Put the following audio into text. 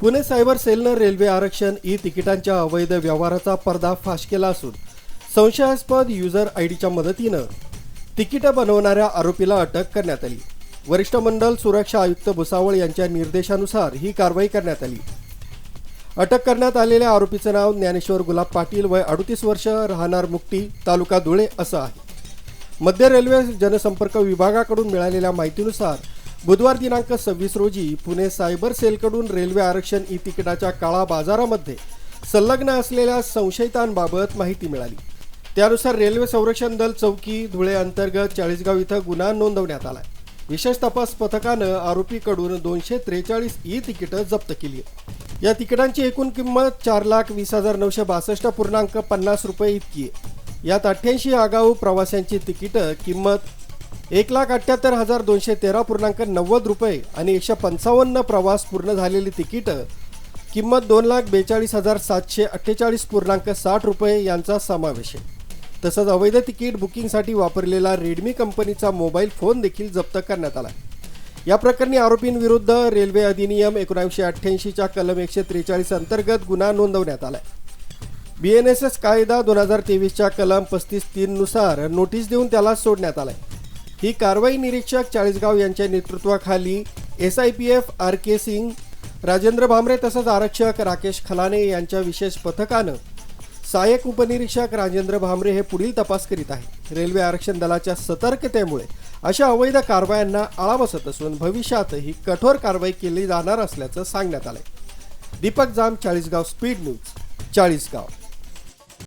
Pune cyber सेलनं railway आरक्षण e तिकिटांच्या अवैध व्यवहाराचा पर्दाफाश केला असून संशयास्पद युजर आय डीच्या मदतीनं तिकीटं बनवणाऱ्या आरोपीला अटक करण्यात आली. वरिष्ठ मंडल सुरक्षा आयुक्त भुसावळ यांच्या निर्देशानुसार ही कारवाई करण्यात आली. अटक करण्यात आलेल्या आरोपीचं नाव ज्ञानेश्वर गुलाब पाटील वय अडतीस वर्ष राहणार मुक्ती तालुका धुळे असं आहे. मध्य रेल्वे जनसंपर्क विभागाकडून मिळालेल्या माहितीनुसार बुधवार दिनांक सव्वीस रोजी पुणे सायबर सेलकडून रेल्वे आरक्षण ई तिकिटाच्या काळा बाजारामध्ये संलग्न असलेल्या संशयितांबाबत माहिती मिळाली. त्यानुसार रेल्वे संरक्षण दल चौकी धुळे अंतर्गत चाळीसगाव इथं गुन्हा नोंदवण्यात आला विशेष तपास पथकानं आरोपीकडून दोनशे त्रेचाळीस ई तिकिटं जप्त केली या तिकिटांची एकूण किंमत चार लाख वीस हजार नऊशे बासष्ट पूर्णांक पन्नास रुपये इतकी आहे. यात अठ्ठ्याऐंशी आगाऊ प्रवाशांची तिकीटं किंमत एक लाख अठ्ठ्याहत्तर हजार दोनशे तेरा पूर्णांक नव्वद रुपये आणि एकशे पंचावन्न प्रवास पूर्ण झालेली तिकीटं किंमत दोन लाख बेचाळीस हजार सातशे अठ्ठेचाळीस पूर्णांक साठ रुपये यांचा समावेश आहे. तसंच अवैध तिकीट बुकिंगसाठी वापरलेला रेडमी कंपनीचा मोबाईल फोन देखील जप्त करण्यात आला या प्रकरणी आरोपींविरुद्ध रेल्वे अधिनियम एकोणीसशे अठ्ठ्याऐंशीच्या कलम एकशे त्रेचाळीस अंतर्गत गुन्हा नोंदवण्यात आला आहे बी एन एस एस कायदा दोन हजार तेवीसच्या कलम पस्तीस तीननुसार नोटीस देऊन त्याला सोडण्यात आलाय. ही कारवाई निरीक्षक चाळीसगाव यांच्या नेतृत्वाखाली S I P F R K Singh Rajendra Bhamre तसंच आरक्षक राकेश खलाने यांच्या विशेष पथकानं सहाय्यक उपनिरीक्षक राजेंद्र भामरे हे पुढील तपास करीत आहे रेल्वे आरक्षण दलाच्या सतर्कतेमुळे अशा अवैध कारवायांना आळा बसत असून भविष्यातही कठोर कारवाई केली जाणार असल्याचं सांगण्यात आलंय. Deepak Jam Chalisgaon speed news Chalisgaon.